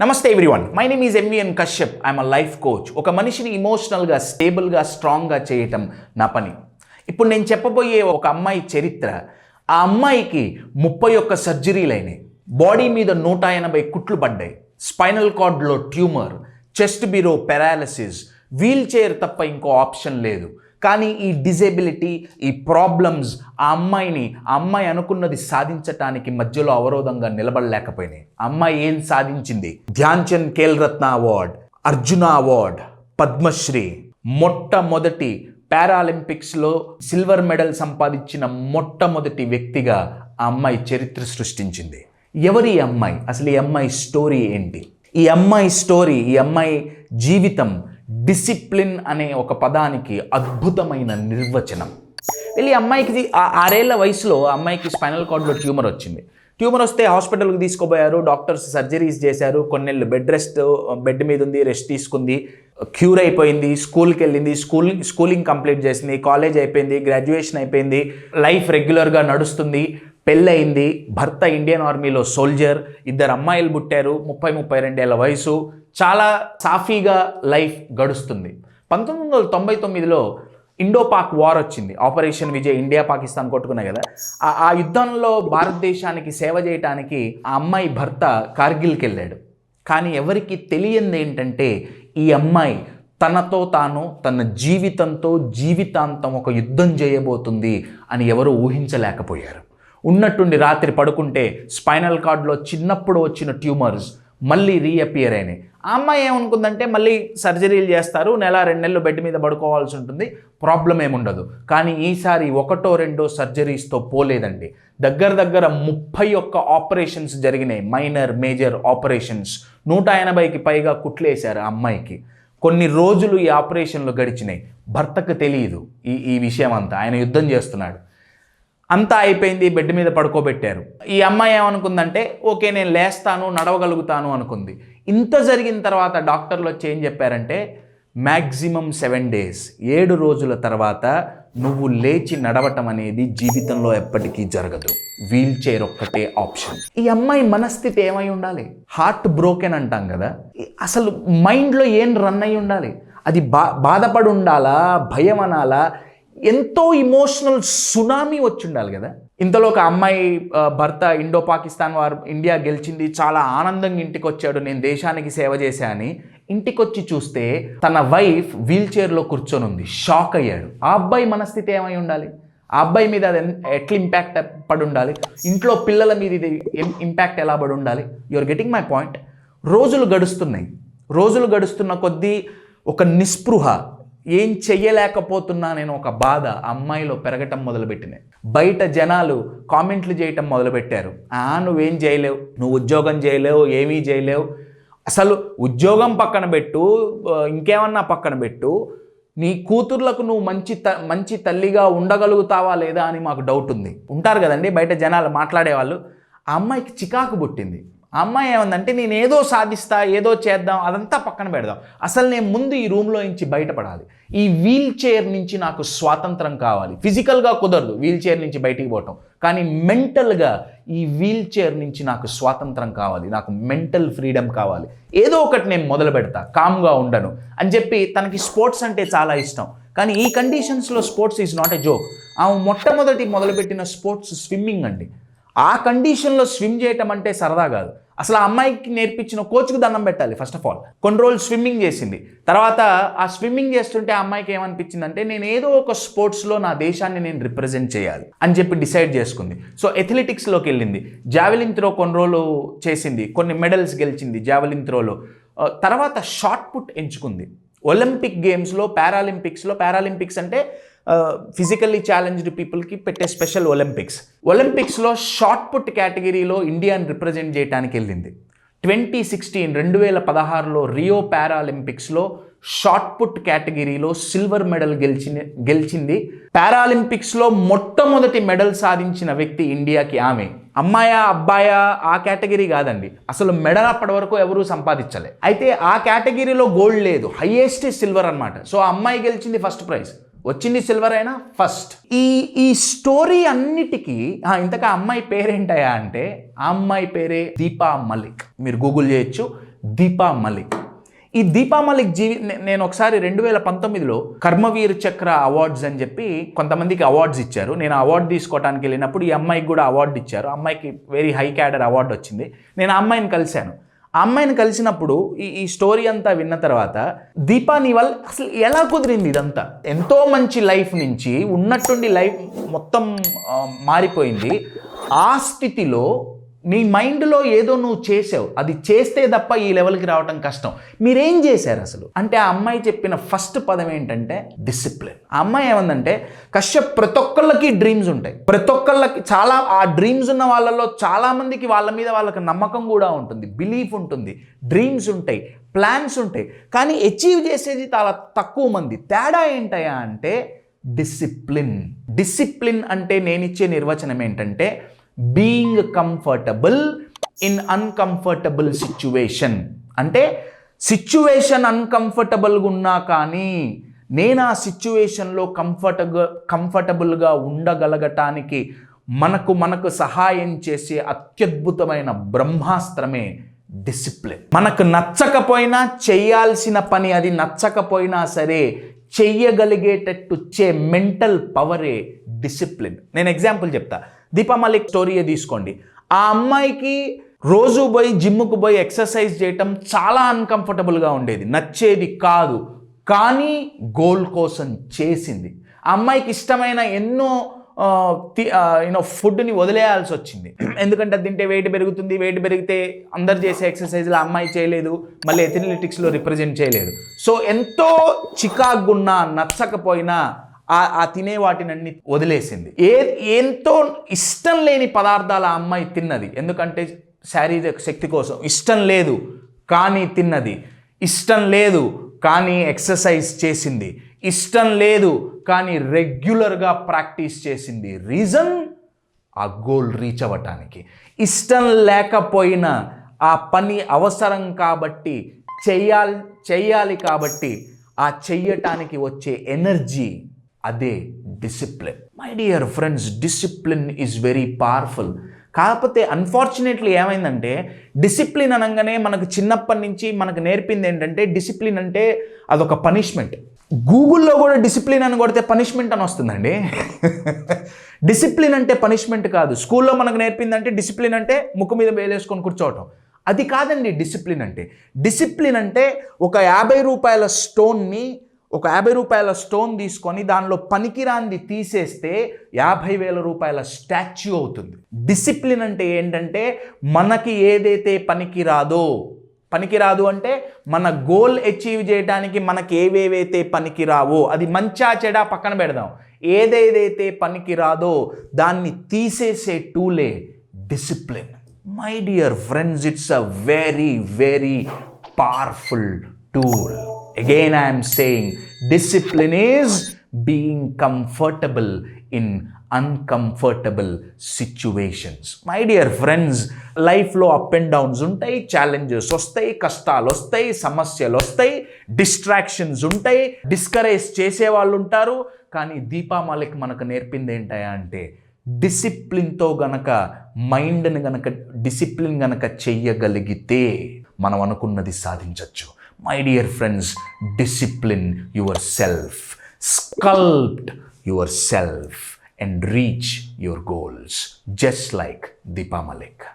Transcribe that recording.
నమస్తే everyone. My name is MVN Kashyap I'm a life coach ఒక మనిషిని ఇమోషనల్గా స్టేబుల్గా స్ట్రాంగ్గా చేయటం నా పని. ఇప్పుడు నేను చెప్పబోయే ఒక అమ్మాయి చరిత్ర. ఆ అమ్మాయికి ముప్పై ఒక్క సర్జరీలు అయినాయి. బాడీ మీద నూట ఎనభై కుట్లు పడ్డాయి. స్పైనల్ కార్డ్లో ట్యూమర్ చెస్ట్ బీరో పెరాలసిస్ వీల్ చైర్ తప్ప ఇంకో ఆప్షన్ లేదు. కానీ ఈ డిజేబిలిటీ ఈ ప్రాబ్లమ్స్ ఆ అమ్మాయిని ఆ అమ్మాయి అనుకున్నది సాధించటానికి మధ్యలో అవరోధంగా నిలబడలేకపోయినాయి. అమ్మాయి ఏం సాధించింది? Dhyan Chand award Arjuna award Padmashri. మొట్టమొదటి పారాలింపిక్స్లో సిల్వర్ మెడల్ సంపాదించిన మొట్టమొదటి వ్యక్తిగా ఆ అమ్మాయి చరిత్ర సృష్టించింది. ఎవరి అమ్మాయి? అసలు ఈ అమ్మాయి స్టోరీ ఏంటి? ఈ అమ్మాయి స్టోరీ ఈ అమ్మాయి జీవితం డిసిప్లిన్ అనే ఒక పదానికి అద్భుతమైన నిర్వచనం. వెళ్ళి అమ్మాయికి ఆ ఆరేళ్ళ వయసులో అమ్మాయికి స్పైనల్ కార్డ్లో ట్యూమర్ వచ్చింది. ట్యూమర్ వస్తే హాస్పిటల్కి తీసుకుపోయారు డాక్టర్స్ సర్జరీస్ చేశారు కొన్నేళ్ళు బెడ్ రెస్ట్ బెడ్ మీద ఉంది రెస్ట్ తీసుకుంది క్యూర్ అయిపోయింది స్కూల్కి వెళ్ళింది స్కూల్ స్కూలింగ్ కంప్లీట్ చేసింది కాలేజ్ అయిపోయింది గ్రాడ్యుయేషన్ అయిపోయింది లైఫ్ రెగ్యులర్గా నడుస్తుంది. పెళ్ళయింది. భర్త ఇండియన్ ఆర్మీలో సోల్జర్. ఇద్దరు అమ్మాయిలు పుట్టారు. ముప్పై ముప్పై రెండేళ్ళ వయసు. చాలా సాఫీగా లైఫ్ గడుస్తుంది. పంతొమ్మిది వందల తొంభై తొమ్మిదిలో ఇండో పాక్ వార్ వచ్చింది. ఆపరేషన్ విజయ్ ఇండియా పాకిస్తాన్ కొట్టుకున్నాయి కదా. ఆ- ఆ యుద్ధంలో భారతదేశానికి సేవ చేయడానికి ఆ అమ్మాయి భర్త కార్గిల్కి వెళ్ళాడు. కానీ ఎవరికి తెలియంది ఏంటంటే ఈ అమ్మాయి తనతో తాను తన జీవితంతో జీవితాంతం ఒక యుద్ధం చేయబోతుంది అని ఎవరు ఊహించలేకపోయారు. ఉన్నట్టుండి రాత్రి పడుకుంటే స్పైనల్ కార్డ్లో చిన్నప్పుడు వచ్చిన ట్యూమర్స్ మళ్ళీ రీఅపియర్ అయినాయి. ఆ అమ్మాయి ఏమనుకుందంటే మళ్ళీ సర్జరీలు చేస్తారు నెల రెండు నెలలు బెడ్ మీద పడుకోవాల్సి ఉంటుంది ప్రాబ్లం ఏముండదు కానీ ఈసారి ఒకటో రెండో సర్జరీస్తో పోలేదండి. దగ్గర దగ్గర ముప్పై ఒక్క ఆపరేషన్స్ జరిగినాయి మైనర్ మేజర్ ఆపరేషన్స్. నూట ఎనభైకి పైగా కుట్లేశారు ఆ అమ్మాయికి. కొన్ని రోజులు ఈ ఆపరేషన్లు గడిచినాయి. భర్తకు తెలియదు ఈ ఈ విషయం అంతా ఆయన యుద్ధం చేస్తున్నాడు. అంతా అయిపోయింది బెడ్ మీద పడుకోబెట్టారు. ఈ అమ్మాయి ఏమనుకుందంటే ఓకే నేను లేస్తాను నడవగలుగుతాను అనుకుంది. ఇంత జరిగిన తర్వాత డాక్టర్లు వచ్చి ఏం చెప్పారంటే మ్యాక్సిమం సెవెన్ డేస్ ఏడు రోజుల తర్వాత నువ్వు లేచి నడవటం అనేది జీవితంలో ఎప్పటికీ జరగదు. వీల్ చైర్ ఒక్కటే ఆప్షన్. ఈ అమ్మాయి మనస్థితి ఏమై ఉండాలి? హార్ట్ బ్రోకెన్ అంటాం కదా. అసలు మైండ్లో ఏం రన్ అయి ఉండాలి? అది బా బాధపడి ఉండాలా? భయం అనాలా? ఎంతో ఇమోషనల్ సునామీ వచ్చి ఉండాలి కదా. ఇంతలో ఒక అమ్మాయి భర్త ఇండో పాకిస్తాన్ వారు ఇండియా గెలిచింది చాలా ఆనందంగా ఇంటికి వచ్చాడు నేను దేశానికి సేవ చేశా అని ఇంటికి వచ్చి చూస్తే తన వైఫ్ వీల్ చైర్లో కూర్చొని ఉంది షాక్ అయ్యాడు. ఆ అబ్బాయి మనస్థితి ఏమై ఉండాలి? ఆ అబ్బాయి మీద అది ఎట్లా ఇంపాక్ట్ పడి ఉండాలి? ఇంట్లో పిల్లల మీద ఇది ఇంపాక్ట్ ఎలా పడి ఉండాలి? యువర్ గెటింగ్ మై పాయింట్ రోజులు గడుస్తున్నాయి. రోజులు గడుస్తున్న కొద్దీ ఒక నిస్పృహ ఏం చెయ్యలేకపోతున్నా నేను ఒక బాధ అమ్మాయిలో పెరగటం మొదలుపెట్టినాయి బయట జనాలు కామెంట్లు చేయటం మొదలుపెట్టారు. ఆ నువ్వేం చేయలేవు. నువ్వు ఉద్యోగం చేయలేవు ఏమీ చేయలేవు. అసలు ఉద్యోగం పక్కన పెట్టు ఇంకేమన్నా పక్కన పెట్టు. నీ కూతుర్లకు నువ్వు మంచి త మంచి తల్లిగా ఉండగలుగుతావా లేదా అని మాకు డౌట్ ఉంది. ఉంటారు కదండి బయట జనాలు మాట్లాడేవాళ్ళు. ఆ అమ్మాయికి చికాకు పుట్టింది. అమ్మాయి ఏమందంటే నేను ఏదో సాధిస్తా ఏదో చేద్దాం అదంతా పక్కన పెడదాం. అసలు నేను ముందు ఈ రూమ్లో నుంచి బయటపడాలి. ఈ వీల్ చైర్ నుంచి నాకు స్వాతంత్రం కావాలి. ఫిజికల్గా కుదరదు వీల్ చైర్ నుంచి బయటికి పోవటం. కానీ మెంటల్గా ఈ వీల్ చైర్ నుంచి నాకు స్వాతంత్రం కావాలి. నాకు మెంటల్ ఫ్రీడమ్ కావాలి. ఏదో ఒకటి నేను మొదలు పెడతా కామ్గా ఉండను. అని చెప్పి తనకి స్పోర్ట్స్ అంటే చాలా ఇష్టం. కానీ ఈ కండిషన్స్లో sports is not a joke. ఆమె మొట్టమొదటి మొదలుపెట్టిన స్పోర్ట్స్ స్విమ్మింగ్ అండి. ఆ కండిషన్లో స్విమ్ చేయటం అంటే సరదా కాదు. అసలు ఆ అమ్మాయికి నేర్పించిన కోచ్కి దండం పెట్టాలి ఫస్ట్ ఆఫ్ ఆల్ కొన్ని రోజులు స్విమ్మింగ్ చేసింది. తర్వాత ఆ స్విమ్మింగ్ చేస్తుంటే ఆ అమ్మాయికి ఏమనిపించిందంటే నేను ఏదో ఒక స్పోర్ట్స్లో నా దేశాన్ని నేను రిప్రజెంట్ చేయాలి అని చెప్పి డిసైడ్ చేసుకుంది. సో ఎథ్లెటిక్స్లోకి వెళ్ళింది. జావెలిన్ త్రో కొన్ని రోజులు చేసింది. కొన్ని మెడల్స్ గెలిచింది జావెలిన్ త్రోలో uh, తర్వాత షార్ట్ పుట్ ఎంచుకుంది. ఒలింపిక్ గేమ్స్లో పారాలింపిక్స్లో పారాలింపిక్స్ అంటే ఫిజికల్లీ ఛాలెంజ్డ్ పీపుల్కి పెట్టే స్పెషల్ ఒలింపిక్స్ ఒలింపిక్స్లో షార్ట్ పుట్ కేటగిరీలో ఇండియాని రిప్రజెంట్ చేయడానికి వెళ్ళింది. ట్వంటీ సిక్స్టీన్ రెండు వేల పదహారులో రియో పారాలింపిక్స్లో షార్ట్ పుట్ కేటగిరీలో సిల్వర్ మెడల్ గెలిచిన గెలిచింది. పారాలింపిక్స్లో మొట్టమొదటి మెడల్ సాధించిన వ్యక్తి ఇండియాకి ఆమె. అమ్మాయా అబ్బాయా ఆ కేటగిరీ కాదండి. అసలు మెడల్ అప్పటి వరకు ఎవరూ సంపాదించలే. అయితే ఆ కేటగిరీలో గోల్డ్ లేదు హైయెస్ట్ సిల్వర్ అన్నమాట. సో ఆ అమ్మాయి గెలిచింది ఫస్ట్ ప్రైజ్ వచ్చింది సిల్వర్ అయినా ఫస్ట్. ఈ ఈ స్టోరీ అన్నిటికీ ఇంతక అమ్మాయి పేరేంటయా అంటే ఆ అమ్మాయి పేరే దీపా మలిక్. మీరు గూగుల్ చేయొచ్చు. దీపా మలిక్. ఈ దీపా మలిక్ జీవి నే- నేను ఒకసారి రెండు వేల పంతొమ్మిదిలో కర్మవీర్ చక్ర అవార్డ్స్ అని చెప్పి కొంతమందికి అవార్డ్స్ ఇచ్చారు. నేను అవార్డు తీసుకోవడానికి వెళ్ళినప్పుడు ఈ అమ్మాయికి కూడా అవార్డు ఇచ్చారు. అమ్మాయికి వెరీ హై క్యాడర్ అవార్డు వచ్చింది. నేను ఆ అమ్మాయిని కలిశాను. అమ్మాయిని కలిసినప్పుడు ఈ ఈ స్టోరీ అంతా విన్న తర్వాత దీపా నీ వల్ల అసలు ఎలా కుదిరింది ఇదంతా? ఎంతో మంచి లైఫ్ నుంచి ఉన్నట్టుండి లైఫ్ మొత్తం మారిపోయింది. ఆ స్థితిలో నీ మైండ్లో ఏదో నువ్వు చేసావు. అది చేస్తే తప్ప ఈ లెవెల్కి రావటం కష్టం. మీరేం చేశారు అసలు? అంటే ఆ అమ్మాయి చెప్పిన ఫస్ట్ పదం ఏంటంటే డిసిప్లిన్ ఆ అమ్మాయి ఏమందంటే కశ్యప్ ప్రతి ఒక్కళ్ళకి డ్రీమ్స్ ఉంటాయి. ప్రతి ఒక్కళ్ళకి చాలా ఆ డ్రీమ్స్ ఉన్న వాళ్ళలో చాలామందికి వాళ్ళ మీద వాళ్ళకి నమ్మకం కూడా ఉంటుంది. బిలీఫ్ ఉంటుంది. డ్రీమ్స్ ఉంటాయి. ప్లాన్స్ ఉంటాయి. కానీ అచీవ్ చేసేది చాలా తక్కువ మంది. తేడా ఏంటయా అంటే డిసిప్లిన్ డిసిప్లిన్ అంటే నేను ఇచ్చే నిర్వచనం ఏంటంటే being comfortable in uncomfortable situation అంటే సిచ్యువేషన్ అన్కంఫర్టబుల్గా ఉన్నా కానీ నేను ఆ సిచ్యువేషన్లో కంఫర్టబుల్ కంఫర్టబుల్గా ఉండగలగటానికి మనకు మనకు సహాయం చేసే అత్యద్భుతమైన బ్రహ్మాస్త్రమే డిసిప్లిన్ మనకు నచ్చకపోయినా చేయాల్సిన పని అది నచ్చకపోయినా సరే చెయ్యగలిగేటట్టు చే మెంటల్ పవరే డిసిప్లిన్ నేను ఎగ్జాంపుల్ చెప్తా. దీపా మలిక్ స్టోరీయే తీసుకోండి. ఆ అమ్మాయికి రోజు పోయి జిమ్కు పోయి ఎక్సర్సైజ్ చేయటం చాలా అన్కంఫర్టబుల్గా ఉండేది. నచ్చేది కాదు. కానీ గోల్ కోసం చేసింది. ఆ అమ్మాయికి ఇష్టమైన ఎన్నో యూనో ఫుడ్ని వదిలేయాల్సి వచ్చింది. ఎందుకంటే అది తింటే వెయిట్ పెరుగుతుంది. వెయిట్ పెరిగితే అందరు చేసే ఎక్సర్సైజ్లు అమ్మాయి చేయలేదు. మళ్ళీ ఎథ్లెటిక్స్లో రిప్రజెంట్ చేయలేదు. సో ఎంతో చికాగున్నా నచ్చకపోయినా ఆ ఆ తినే వాటినన్ని వదిలేసింది. ఏ ఎంతో ఇష్టం లేని పదార్థాలు ఆ అమ్మాయి తిన్నది. ఎందుకంటే శారీరక శక్తి కోసం. ఇష్టం లేదు కానీ తిన్నది. ఇష్టం లేదు కానీ ఎక్సర్సైజ్ చేసింది. ఇష్టం లేదు కానీ రెగ్యులర్గా ప్రాక్టీస్ చేసింది. రీజన్ ఆ గోల్ రీచ్ అవ్వటానికి. ఇష్టం లేకపోయినా ఆ పని అవసరం కాబట్టి చెయ్యాలి చెయ్యాలి కాబట్టి ఆ చెయ్యటానికి వచ్చే ఎనర్జీ అదే discipline my dear friends discipline is very powerful కాకపోతే అన్ఫార్చునేట్లీ ఏమైందంటే డిసిప్లిన్ అనగానే మనకు చిన్నప్పటి నుంచి మనకు నేర్పింది ఏంటంటే డిసిప్లిన్ అంటే అదొక పనిష్మెంట్ గూగుల్లో కూడా డిసిప్లిన్ అని కొడితే పనిష్మెంట్ అని వస్తుందండి. డిసిప్లిన్ అంటే పనిష్మెంట్ కాదు. స్కూల్లో మనకు నేర్పింది అంటే డిసిప్లిన్ అంటే ముక్కు మీద వేలేసుకొని కూర్చోవటం. అది కాదండి డిసిప్లిన్ అంటే. డిసిప్లిన్ అంటే ఒక యాభై రూపాయల స్టోన్ని ఒక యాభై రూపాయల స్టోన్ తీసుకొని దానిలో పనికిరాంది తీసేస్తే యాభై వేల రూపాయల స్టాచ్యూ అవుతుంది. డిసిప్లిన్ అంటే ఏంటంటే మనకి ఏదైతే పనికిరాదో పనికిరాదు అంటే మన గోల్ అచీవ్ చేయడానికి మనకి ఏవేవైతే పనికిరావో అది మంచా చెడా పక్కన పెడదాం. ఏదేదైతే పనికిరాదో దాన్ని తీసేసే టూలే discipline. My dear friends it's a very very powerful tool. Again I'm saying discipline is being comfortable in uncomfortable situations my dear friends లైఫ్లో అప్ అండ్ డౌన్స్ ఉంటాయి ఛాలెంజెస్ వస్తాయి కష్టాలు వస్తాయి సమస్యలు వస్తాయి డిస్ట్రాక్షన్స్ ఉంటాయి డిస్కరేజ్ చేసే వాళ్ళు ఉంటారు. కానీ దీపా మాలిక్ మనకు నేర్పింది ఏంటయా అంటే డిసిప్లిన్తో గనక మైండ్ని గనక డిసిప్లిన్ గనక చెయ్యగలిగితే మనం అనుకున్నది సాధించవచ్చు My dear friends, discipline yourself, sculpt yourself, and reach your goals, just like Deepa Malik.